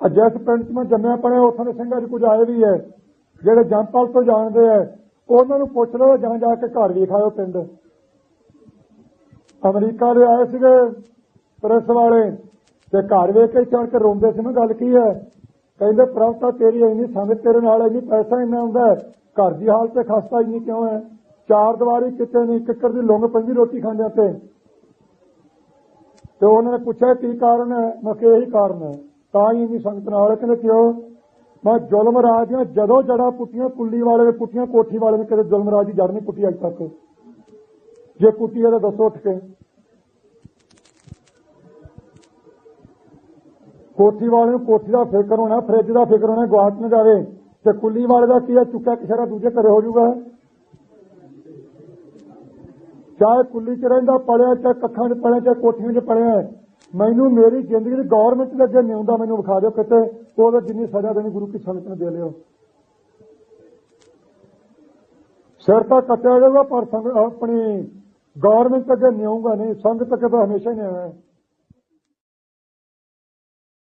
ਅੱਜ ਜਿਸ ਪਿੰਡ 'ਚ ਮੈਂ ਜੰਮਿਆ ਪੜਿਆ ਉੱਥੋਂ ਦੇ ਸਿੰਘਾਂ 'ਚ ਕੁਝ ਆਏ ਵੀ ਹੈ, ਜਿਹੜੇ ਜੰਪਲ ਤੋਂ ਜਾਣਦੇ ਆ ਉਹਨਾਂ ਨੂੰ ਪੁੱਛ ਲਓ ਜਾਂ ਜਾ ਕੇ ਘਰ ਵੇਖਾਇਓ ਪਿੰਡ। ਅਮਰੀਕਾ ਦੇ ਆਏ ਸੀਗੇ ਪ੍ਰੈਸ ਵਾਲੇ ਤੇ ਘਰ ਵੇਖ ਕੇ ਚੜ ਕੇ ਰੋਂਦੇ ਸੀ ਨਾ ਗੱਲ ਕੀ ਹੈ? ਕਹਿੰਦੇ, ਪ੍ਰਭ ਤੇਰੀ ਇੰਨੀ ਸੰਗਤ ਤੇਰੇ ਨਾਲ ਇੰਨੀ ਪੈਸਾ ਇੰਨਾ ਹੁੰਦਾ ਘਰ ਦੀ ਹਾਲਤ ਤੇ ਖਸਤਾ ਇੰਨੀ ਕਿਉਂ ਹੈ? ਚਾਰ ਦੀਵਾਰੀ ਕਿਤੇ ਨਹੀਂ ਕਿੱਕਰ ਦੀ ਲੰਗ ਪੰਜੀ ਰੋਟੀ ਖਾਂਦੇ ਤੇ। ਤੇ ਉਹਨਾਂ ਨੇ ਪੁੱਛਿਆ, ਕੀ ਕਾਰਨ ਹੈ? ਮੈਂ ਕਿਹਾ, ਇਹੀ ਕਾਰਨ ਹੈ। ਤਾਂ ਹੀ ਇੰਨੀ ਸੰਗਤ ਨਾਲ ਕਹਿੰਦੇ ਕਿਉਂ? ਮੈਂ ਜ਼ੁਲਮ ਰਾਜ ਦੀਆਂ ਜਦੋਂ ਜੜਾ ਪੁੱਟੀਆਂ, ਕੁੱਲੀ ਵਾਲੇ ਨੇ ਪੁੱਟੀਆਂ, ਕੋਠੀ ਵਾਲੇ ਨੇ ਕਦੇ ਜ਼ੁਲਮ ਰਾਜ ਦੀ ਜੜ ਨਹੀਂ ਪੁੱਟੀ ਅੱਜ ਤੱਕ। ਜੇ ਪੁੱਟੀ ਹੈ ਤਾਂ ਦੱਸੋ ਉੱਠ ਕੇ। ਕੋਠੀ ਵਾਲੇ ਨੂੰ ਕੋਠੀ ਦਾ ਫਿਕਰ ਹੋਣਾ, ਫ੍ਰਿਜ ਦਾ ਫਿਕਰ ਹੋਣਾ ਗਵਾਚ ਨਾ ਜਾਵੇ, ਤੇ ਕੁੱਲੀ ਵਾਲੇ ਦਾ ਕੀ ਹੈ ਚੁੱਕਿਆ ਕਿਸਰਾ ਦੂਜੇ ਘਰੇ ਹੋ ਜਾਊਗਾ। ਚਾਹੇ ਕੁੱਲੀ ਚ ਰਹਿੰਦਾ ਪੜਿਆ ਚਾਹੇ ਕੱਖਾਂ 'ਚ ਪੜਿਆ ਚਾਹੇ ਕੋਠੀਆਂ 'ਚ ਪੜਿਆ ਮੈਨੂੰ ਮੇਰੀ ਜ਼ਿੰਦਗੀ ਦੀ ਗਵਰਨਮੈਂਟ ਦੇ ਅੱਗੇ ਨਿਉਂਦਾ ਮੈਨੂੰ ਵਿਖਾ ਦਿਓ ਕਿਤੇ। ਉਹਦੇ ਜਿੰਨੀ ਸਜ਼ਾ ਦੇਣੀ ਗੁਰੂ ਕੀ ਸੰਗਤ ਨੂੰ ਦੇ ਲਿਓ। ਸਿਰ ਤਾਂ ਕੱਟਿਆ ਜਾਊਗਾ, ਪਰ ਆਪਣੀ ਗਵਰਨਮੈਂਟ ਅੱਗੇ ਨਿਉਂਗਾ ਨਹੀਂ, ਸੰਗਤ ਅੱਗੇ ਤਾਂ ਹਮੇਸ਼ਾ ਹੀ ਨਿਆਉਣਾ ਹੈ।